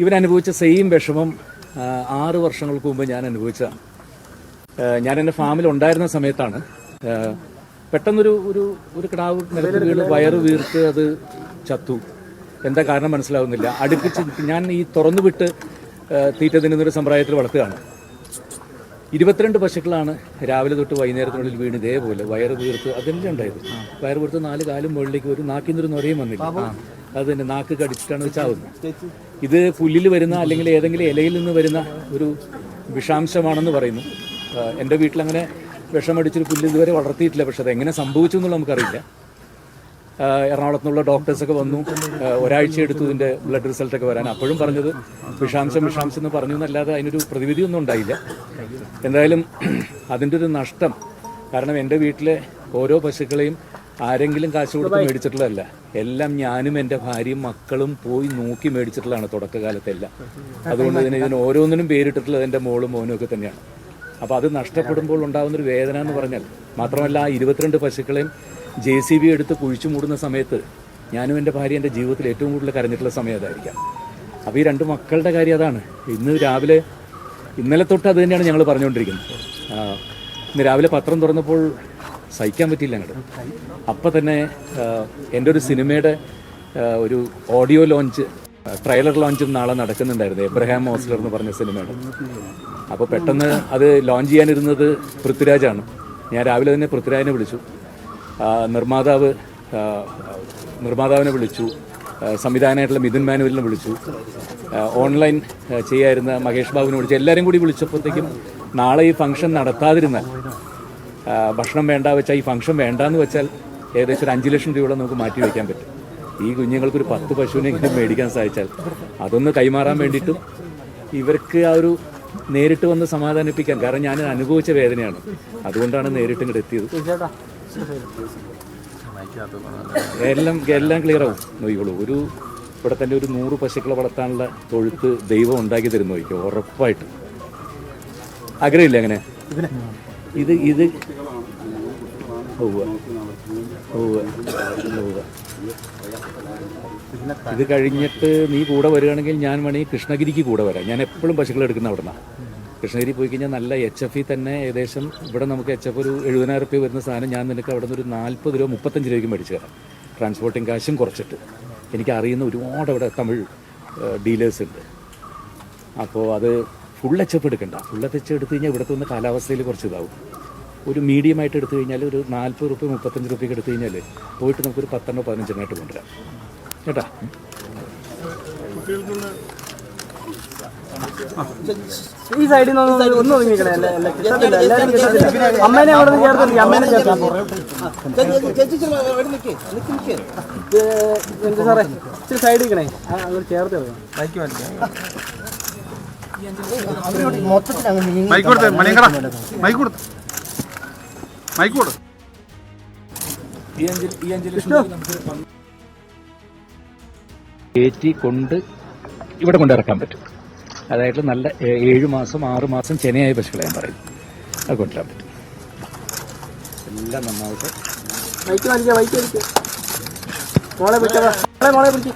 ഇവരനുഭവിച്ച same വിഷമം ആറ് വർഷങ്ങൾക്ക് മുമ്പ് ഞാൻ അനുഭവിച്ച ഞാൻ എന്റെ ഫാമിൽ ഉണ്ടായിരുന്ന സമയത്താണ്. പെട്ടെന്നൊരു ഒരു ഒരു കിടാവ് നിലത്ത് വീണ് വയറ് വീർത്ത് അത് ചത്തു. എന്താ കാരണം മനസ്സിലാവുന്നില്ല. അടുപ്പിച്ച് ഞാൻ ഈ തുറന്നു വിട്ട് തീറ്റ തിന്നുന്നൊരു സമ്പ്രദായത്തിൽ വളർത്തുകയാണ്. ഇരുപത്തിരണ്ട് പശുക്കളാണ് രാവിലെ തൊട്ട് വൈകുന്നേരത്തിനുള്ളിൽ വീണ് ഇതേപോലെ വയറ് വീർത്ത് അതെല്ലാം ഉണ്ടായത് വയറ് വീർത്ത് നാല് കാലും മുകളിലേക്ക് ഒരു നാക്കിൽ നിന്നൊരു നുരയും വന്നില്ല. അത് തന്നെ നാക്ക് കടിച്ചിട്ടാണ് ചാവുന്നത്. ഇത് പുല്ലിൽ വരുന്ന അല്ലെങ്കിൽ ഏതെങ്കിലും ഇലയിൽ നിന്ന് വരുന്ന ഒരു വിഷാംശമാണെന്ന് പറയുന്നു. എന്റെ വീട്ടിലങ്ങനെ വിഷമടിച്ചൊരു പുല്ല് ഇതുവരെ വളർത്തിയിട്ടില്ല. പക്ഷെ അത് എങ്ങനെ സംഭവിച്ചു എന്നുള്ള നമുക്കറിയില്ല. എറണാകുളത്ത് നിന്നുള്ള ഡോക്ടേഴ്സൊക്കെ വന്നു. ഒരാഴ്ച എടുത്തു ഇതിന്റെ ബ്ലഡ് റിസൾട്ടൊക്കെ വരാൻ. അപ്പോഴും പറഞ്ഞത് വിഷാംശം വിഷാംശം എന്ന് പറഞ്ഞു എന്നല്ലാതെ അതിനൊരു പ്രതിവിധിയൊന്നും ഉണ്ടായില്ല. എന്തായാലും അതിന്റെ ഒരു നഷ്ടം കാരണം എന്റെ വീട്ടിലെ ഓരോ പശുക്കളെയും ആരെങ്കിലും കാശ് കൊടുത്ത് മേടിച്ചിട്ടുള്ളതല്ല. എല്ലാം ഞാനും എന്റെ ഭാര്യയും മക്കളും പോയി നോക്കി മേടിച്ചിട്ടുള്ളതാണ് തുടക്കകാലത്തെല്ലാം. അതുകൊണ്ട് തന്നെ ഇതിന് ഓരോന്നിനും പേരിട്ടിട്ടുള്ളത് എന്റെ മോളും മോനും ഒക്കെ തന്നെയാണ്. അപ്പോൾ അത് നഷ്ടപ്പെടുമ്പോൾ ഉണ്ടാകുന്നൊരു വേദന എന്ന് പറഞ്ഞാൽ മാത്രമല്ല ആ ഇരുപത്തിരണ്ട് പശുക്കളെയും ജെ സി ബി എടുത്ത് കുഴിച്ചു മൂടുന്ന സമയത്ത് ഞാനും എന്റെ ഭാര്യ എന്റെ ജീവിതത്തിൽ ഏറ്റവും കൂടുതൽ കരഞ്ഞിട്ടുള്ള സമയം അതായിരിക്കാം. അപ്പോൾ ഈ രണ്ട് മക്കളുടെ കാര്യം അതാണ്. ഇന്ന് രാവിലെ ഇന്നലെ തൊട്ട് അത് തന്നെയാണ് ഞങ്ങൾ പറഞ്ഞുകൊണ്ടിരിക്കുന്നത്. ഇന്ന് രാവിലെ പത്രം തുറന്നപ്പോൾ സഹിക്കാൻ പറ്റിയില്ല അങ്ങോട്ട് അപ്പം തന്നെ എന്റെ ഒരു സിനിമയുടെ ഒരു ഓഡിയോ ലോഞ്ച് ട്രെയിലർ ലോഞ്ച് നാളെ നടക്കുന്നുണ്ടായിരുന്നു എബ്രഹാം മോസ്ലർ എന്ന് പറഞ്ഞ സിനിമയുടെ. അപ്പോൾ പെട്ടെന്ന് അത് ലോഞ്ച് ചെയ്യാനിരുന്നത് പൃഥ്വിരാജാണ്. ഞാൻ രാവിലെ തന്നെ പൃഥ്വിരാജിനെ വിളിച്ചു. നിർമ്മാതാവ് നിർമ്മാതാവിനെ വിളിച്ചു. സംവിധാനമായിട്ടുള്ള മിഥുൻ മാനുവലിനെ വിളിച്ചു. ഓൺലൈൻ ചെയ്യായിരുന്ന മഹേഷ് ബാബുവിനെ വിളിച്ചു. എല്ലാവരും കൂടി വിളിച്ചപ്പോഴത്തേക്കും നാളെ ഈ ഫംഗ്ഷൻ നടത്താതിരുന്നാൽ ഭക്ഷണം വേണ്ട വെച്ചാൽ ഈ ഫംഗ്ഷൻ വേണ്ടാന്ന് വെച്ചാൽ ഏകദേശം ഒരു അഞ്ച് ലക്ഷം രൂപയോളം നമുക്ക് മാറ്റി വയ്ക്കാൻ പറ്റും. ഈ കുഞ്ഞുങ്ങൾക്ക് ഒരു പത്ത് പശുവിനെങ്കിലും മേടിക്കാൻ സാധിച്ചാൽ അതൊന്ന് കൈമാറാൻ വേണ്ടിയിട്ടും ഇവർക്ക് ആ ഒരു നേരിട്ട് വന്ന് സമാധാനിപ്പിക്കാൻ കാരണം ഞാൻ അനുഭവിച്ച വേദനയാണ്. അതുകൊണ്ടാണ് നേരിട്ട് ഇങ്ങോട്ട് എത്തിയത്. എല്ലാം എല്ലാം ക്ലിയർ ആവും. നോയിക്കോളൂ ഒരു ഇവിടെ തന്നെ ഒരു നൂറ് പശുക്കളെ വളർത്താനുള്ള തൊഴുത്ത് ദൈവം ഉണ്ടാക്കി തരുന്നു നോക്കിക്കോ ഉറപ്പായിട്ട്. ആഗ്രഹമില്ല അങ്ങനെ? ഇത് ഇത്. ഇത് കഴിഞ്ഞിട്ട് നീ കൂടെ വരികയാണെങ്കിൽ ഞാൻ വേണമെങ്കിൽ കൃഷ്ണഗിരിക്ക് കൂടെ വരാം. ഞാൻ എപ്പോഴും പശുക്കൾ എടുക്കുന്ന അവിടെ കൃഷ്ണഗിരി പോയി കഴിഞ്ഞാൽ നല്ല എച്ച് എഫ് തന്നെ ഏകദേശം ഇവിടെ നമുക്ക് എച്ച് എഫ് ഒരു എഴുപതിനായിരം റുപ്യ വരുന്ന സാധനം ഞാൻ നിനക്ക് അവിടെ നിന്ന് ഒരു നാൽപ്പത് രൂപ മുപ്പത്തഞ്ച് രൂപയ്ക്ക് മേടിച്ചു തരാം. ട്രാൻസ്പോർട്ടിങ് കാശും കുറച്ചിട്ട്. എനിക്ക് അറിയുന്ന ഒരുപാട് അവിടെ തമിഴ് ഡീലേഴ്സ് ഉണ്ട്. അപ്പോൾ അത് ഫുൾ എച്ച് എഫ് എടുക്കണ്ട. ഫുൾ എച്ച് എടുത്തു കഴിഞ്ഞാൽ ഇവിടുത്തെ ഒന്ന് കാലാവസ്ഥയിൽ കുറച്ച് ഇതാവും. ഒരു മീഡിയം ആയിട്ട് എടുത്തു കഴിഞ്ഞാൽ ഒരു നാൽപ്പത് റുപ്യ മുപ്പത്തഞ്ച് റുപ്യക്ക് എടുത്തു കഴിഞ്ഞാൽ പോയിട്ട് നമുക്കൊരു പത്തെണ്ണോ പതിനഞ്ചെണ്ണമായിട്ട് കൊണ്ടുവരാം. കേട്ടാ? ഈ സൈഡിൽ നിന്ന് ഒന്ന് ഒതുങ്ങിക്കണേ. അമ്മേനെ അവിടെ നിന്ന് അമ്മേനെ ചേർത്ത് എന്ത് സാറേ? ഇച്ചിരി സൈഡിൽ നിൽക്കണേ അങ്ങോട്ട് ചേർത്ത് കൊടുത്ത് മണിയങ്കട. മൈക്ക് മൈക്ക് കൊടുത്ത് പന്ത് കയറ്റി കൊണ്ട് ഇവിടെ കൊണ്ടിറക്കാൻ പറ്റും. അതായത് നല്ല ഏഴു മാസം ആറ് മാസം ചെനയായ പശുക്കളെ ഞാൻ പറയും. അത് കൊണ്ടുവരാൻ പറ്റും. എല്ലാം നന്നാവട്ടെ. വൈറ്റ് വലിക്കുക വൈറ്റ് വലിക്കുക മോളെ പിടിച്ചോ മോളെ മോളെ പിടിച്ച്